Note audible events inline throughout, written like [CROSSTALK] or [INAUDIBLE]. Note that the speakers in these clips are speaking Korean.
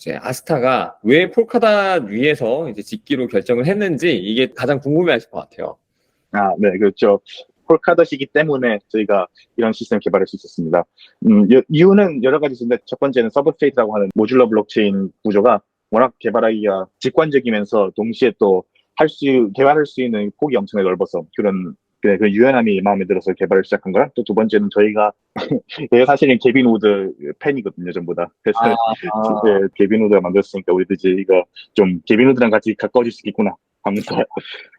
이제 아스타가 왜 폴카닷 위에서 이제 짓기로 결정을 했는지 이게 가장 궁금해하실 것 같아요. 아, 네, 그렇죠. 폴카닷이기 때문에 저희가 이런 시스템을 개발할 수 있었습니다. 음, 여- 이유는 여러 가지 있는데 첫 번째는 서브스테이트라고 하는 모듈러 블록체인 구조가 워낙 개발하기가 직관적이면서 동시에 또 할 수, 개발할 수 있는 폭이 엄청나게 넓어서 그런 그, 그 유연함이 마음에 들어서 개발을 시작한 거랑 또 두 번째는 저희가 [LAUGHS] 사실은 개빈 우드 팬이거든요, 전부 다. 그래서 [LAUGHS] 네, 개빈 우드가 만들었으니까 우리도 이제 이거 좀 개빈 우드랑 같이 가까워질 수 있겠구나 하면서 [LAUGHS]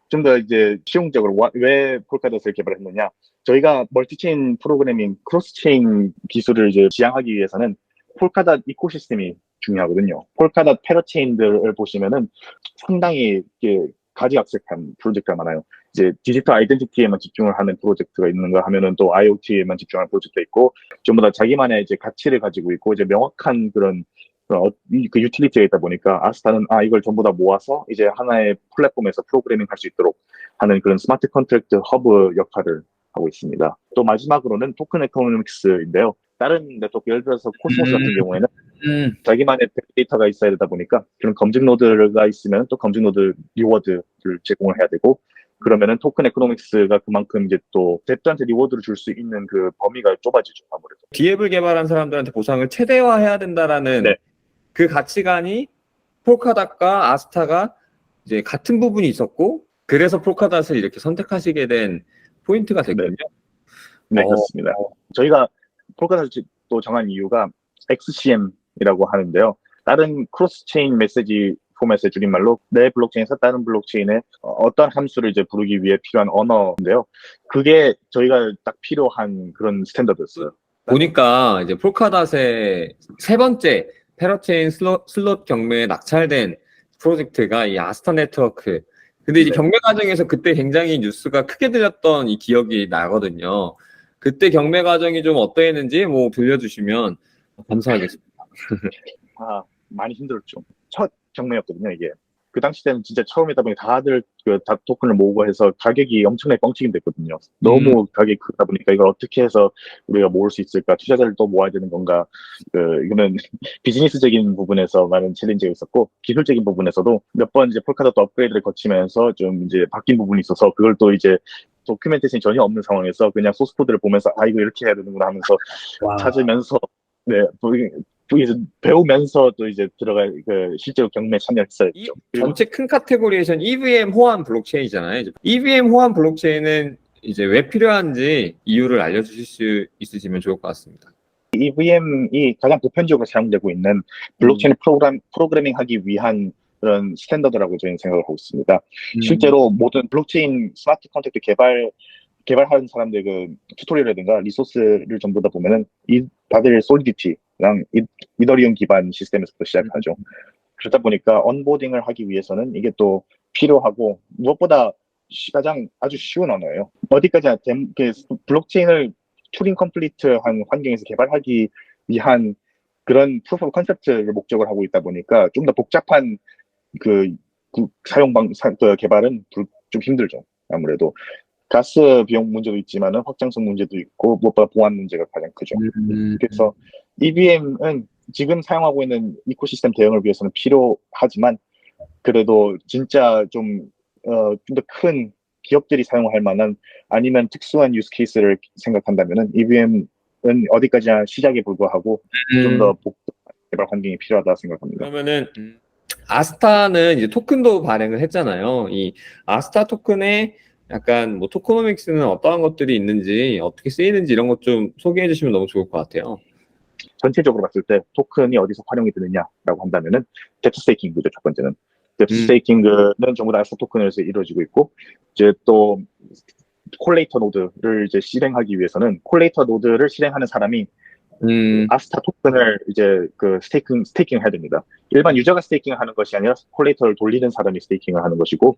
좀 더 이제 실용적으로 와- 왜 폴카닷을 개발했느냐 저희가 멀티체인 프로그래밍 크로스체인 기술을 이제 지향하기 위해서는 폴카닷 이코시스템이 중요하거든요. 폴카닷 패러체인들을 보시면은 상당히 이게 가지각색한 프로젝트가 많아요. 이제 디지털 아이덴티티에만 집중을 하는 프로젝트가 있는가 하면은 또 IoT에만 집중하는 프로젝트가 있고 전부 다 자기만의 이제 가치를 가지고 있고 이제 명확한 그런 어- 이- 그 유틸리티가 있다 보니까 아스타는 아 이걸 전부 다 모아서 이제 하나의 플랫폼에서 프로그래밍 할 수 있도록 하는 그런 스마트 컨트랙트 허브 역할을 하고 있습니다. 또 마지막으로는 토큰 에코노믹스인데요. 다른 네트워크 예를 들어서 코스모스 같은 음. 경우에는 음, 자기만의 데이터가 있어야 되다 보니까 그런 검증 노드가 있으면 또 검증 노드 리워드를 제공을 해야 되고 그러면은 토큰 에코노믹스가 그만큼 이제 또 뎁트한테 리워드를 줄 수 있는 그 범위가 좁아지죠 아무래도. 디앱을 개발한 사람들한테 보상을 최대화해야 된다라는 네. 그 가치관이 폴카닷과 아스타가 이제 같은 부분이 있었고 그래서 폴카닷을 이렇게 선택하시게 된 포인트가 됐군요. 네, 어. 그렇습니다. 저희가 폴카닷을 또 정한 이유가 XCM이라고 하는데요. 다른 크로스 체인 메시지 포맷의 줄임말로 내 블록체인에서 다른 블록체인에 어, 어떤 함수를 이제 부르기 위해 필요한 언어인데요. 그게 저희가 딱 필요한 그런 스탠더드였어요. 보니까 이제 폴카닷의 세 번째 패러체인 슬롯, 슬롯 경매에 낙찰된 프로젝트가 이 아스타 네트워크. 근데 이제 네. 경매 과정에서 그때 굉장히 뉴스가 크게 들렸던 이 기억이 나거든요. 그때 경매 과정이 좀 어떠했는지 뭐 들려주시면 감사하겠습니다. [LAUGHS] 아, 많이 힘들었죠. 첫 경매였거든요, 이게. 그 당시 때는 진짜 처음이다 보니 다들 그 다 토큰을 모으고 해서 가격이 엄청나게 뻥튀기 됐거든요. 너무 가격이 크다 보니까 이걸 어떻게 해서 우리가 모을 수 있을까? 투자자를 또 모아야 되는 건가? 그, 이거는 [LAUGHS] 비즈니스적인 부분에서 많은 챌린지가 있었고, 기술적인 부분에서도 몇 번 이제 폴카닷 업그레이드를 거치면서 좀 이제 바뀐 부분이 있어서 그걸 또 이제 도큐멘테이션이 전혀 없는 상황에서 그냥 소스코드를 보면서 아, 이거 이렇게 해야 되는구나 하면서 찾으면서 네, 보기- 보기- 배우면서 또 이제 들어갈 그 실제로 경매 참여했어요. 이 전체 큰 카테고리에선 EVM 호환 블록체인이잖아요. 이제 EVM 호환 블록체인은 이제 왜 필요한지 이유를 알려주실 수 있으시면 좋을 것 같습니다. EVM이 가장 보편적으로 사용되고 있는 블록체인 프로그램 프로그래밍 하기 위한 그런 스탠더드라고 저희는 생각을 하고 있습니다. 실제로 모든 블록체인 스마트 컨택트 개발 개발하는 사람들 그 튜토리얼이라든가 리소스를 전부 다 보면은 이 다들 솔리디티랑 이- 이더리움 기반 시스템에서부터 시작하죠. 그러다 보니까 언보딩을 하기 위해서는 이게 또 필요하고 무엇보다 시- 가장 아주 쉬운 언어예요. 어디까지나 댐- 그 블록체인을 튜링 컴플리트한 환경에서 개발하기 위한 그런 프로프 컨셉트를 목적으로 하고 있다 보니까 좀 더 복잡한 그, 구- 사용 방 사- 그 개발은 불- 좀 힘들죠. 아무래도 가스 비용 문제도 있지만은 확장성 문제도 있고 무엇보다 보안 문제가 가장 크죠. 음. 그래서 EVM은 지금 사용하고 있는 이코시스템 대응을 위해서는 필요하지만 그래도 진짜 좀 어, 좀 더 큰 기업들이 사용할 만한 아니면 특수한 유스 케이스를 생각한다면은 EVM은 어디까지나 시작에 불과하고 좀더 복잡한 개발 환경이 필요하다 생각합니다. 그러면은 음, 아스타는 이제 토큰도 발행을 했잖아요. 이 아스타 토큰에 약간 뭐 토코노믹스는 어떠한 것들이 있는지 어떻게 쓰이는지 이런 것 좀 소개해 주시면 너무 좋을 것 같아요. 전체적으로 봤을 때 토큰이 어디서 활용이 되느냐라고 한다면은 데트 스테이킹이죠 첫 번째는 데트 음. 스테이킹은 전부 다 알파 토큰에서 이루어지고 있고 이제 또 콜레이터 노드를 이제 실행하기 위해서는 콜레이터 노드를 실행하는 사람이 음, 아스타 토큰을 이제 그 스테이킹 스테이킹 해야 됩니다. 일반 유저가 스테이킹을 하는 것이 아니라 콜레이터를 돌리는 사람이 스테이킹을 하는 것이고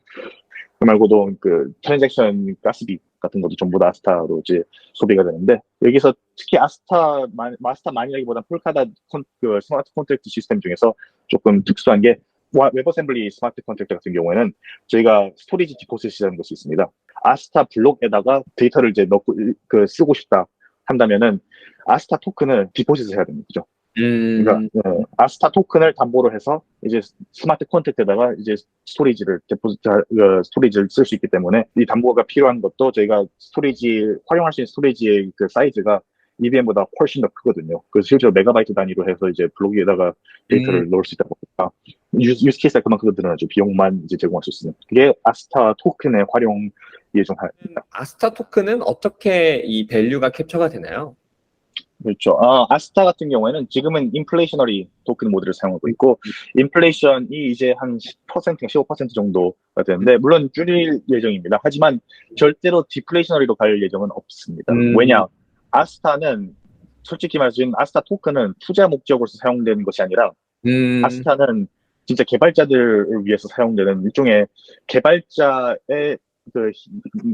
그 말고도 그 트랜잭션 가스비 같은 것도 전부 다 아스타로 이제 소비가 되는데 여기서 특히 아스타 마스타 만이라기보다 폴카다 콘, 그 스마트 컨트랙트 시스템 중에서 조금 특수한 게 와- 웹어셈블리 스마트 컨트랙트 같은 경우에는 저희가 스토리지 디포짓이라는 것이 있습니다. 아스타 블록에다가 데이터를 이제 넣고 그 쓰고 싶다 한다면은 아스타 토큰을 디포짓을 해야 됩니다. 그죠? 음, 그러니까 어, 아스타 토큰을 담보로 해서 이제 스마트 콘택트에다가 이제 스토리지를 데포지 어, 스토리지를 쓸 수 있기 때문에 이 담보가 필요한 것도 저희가 스토리지 활용할 수 있는 스토리지의 그 사이즈가 EVM보다 훨씬 더 크거든요. 그래서 실제로 메가바이트 단위로 해서 이제 블록에다가 데이터를 음. 넣을 수 있다 보니까 유스, 유스 케이스가 그만큼 늘어나죠. 비용만 이제 제공할 수 있는. 그게 아스타 토큰의 활용 예정합니다. 아스타 토큰은 어떻게 이 밸류가 캡처가 되나요? 그렇죠. 아, 아스타 같은 경우에는 지금은 인플레이셔너리 토큰 모델을 사용하고 있고, 인플레이션이 이제 한 10%, 15% 정도가 되는데, 물론 줄일 예정입니다. 하지만 절대로 디플레이셔너리로 갈 예정은 없습니다. 음. 왜냐, 아스타는 솔직히 말해서 아스타 토큰은 투자 목적으로서 사용되는 것이 아니라, 음, 아스타는 진짜 개발자들을 위해서 사용되는 일종의 개발자의 그, 히-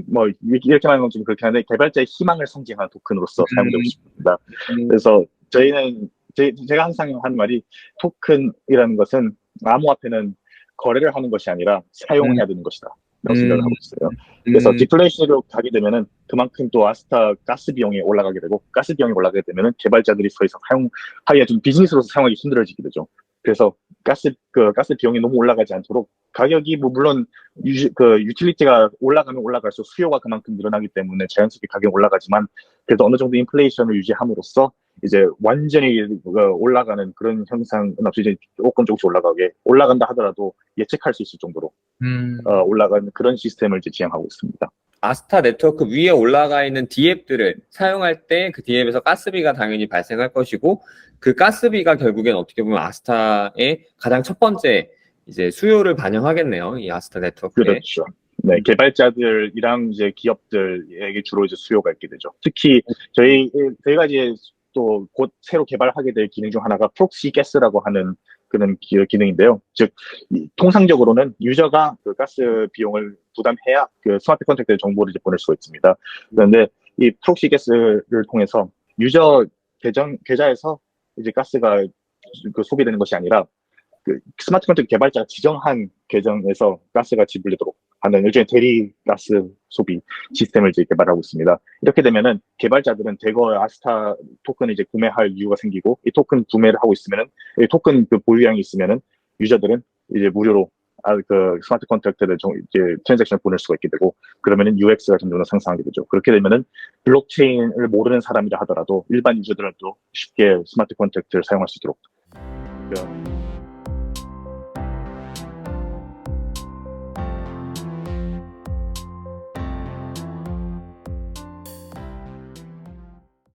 뭐, 이렇게 말하는 건좀 그렇긴 한데, 개발자의 희망을 상징하는 토큰으로서 사용되고 음. 싶습니다. 음, 그래서 저희는 제, 제가 항상 하는 말이 토큰이라는 것은 암호화폐는 거래를 하는 것이 아니라 사용을 음. 해야 되는 것이다. 라고 생각을 음. 하고 있어요. 그래서 음, 디플레이션으로 가게 되면은 그만큼 또 아스타 가스 비용이 올라가게 되고 가스 비용이 올라가게 되면은 개발자들이 더 이상 사용 하기가 좀 비즈니스로서 사용하기 힘들어지게 되죠. 그래서 가스 그 가스 비용이 너무 올라가지 않도록 가격이 뭐 물론 유, 그 유틸리티가 올라가면 올라갈수록 수요가 그만큼 늘어나기 때문에 자연스럽게 가격이 올라가지만 그래도 어느 정도 인플레이션을 유지함으로써 이제 완전히 그 올라가는 그런 현상은 없이 이제 조금 조금씩 올라가게 올라간다 하더라도 예측할 수 있을 정도로 음. 어, 올라가는 그런 시스템을 이제 지향하고 있습니다. 아스타 네트워크 위에 올라가 있는 D앱들을 사용할 때 그 D앱에서 가스비가 당연히 발생할 것이고 그 가스비가 결국엔 어떻게 보면 아스타의 가장 첫 번째 이제 수요를 반영하겠네요. 이 아스타 네트워크에. 그렇죠. 네, 개발자들이랑 이제 기업들에게 주로 이제 수요가 있게 되죠. 특히 저희 저희가 이제 또 곧 새로 개발하게 될 기능 중 하나가 프록시 가스라고 하는 그런 기, 기능인데요. 즉 이- 통상적으로는 유저가 그 가스 비용을 부담해야 그 스마트 컨택트 정보를 이제 보낼 수가 있습니다. 그런데 이 프록시 가스를 통해서 유저 계정 계좌에서 이제 가스가 그 소비되는 것이 아니라 그 스마트 컨택트 개발자가 지정한 계정에서 가스가 지불되도록 하는 일종의 대리 가스 소비 시스템을 이제 개발하고 있습니다. 이렇게 되면은 개발자들은 대거 아스타 토큰을 이제 구매할 이유가 생기고 이 토큰 구매를 하고 있으면은 이 토큰 그 보유량이 있으면은 유저들은 이제 무료로 아, 그 스마트 컨택트를 좀 이제 트랜잭션을 보낼 수가 있게 되고 그러면은 UX가 점점 더 상승하게 되죠. 그렇게 되면은 블록체인을 모르는 사람이라 하더라도 일반 유저들은 또 쉽게 스마트 컨택트를 사용할 수 있도록 그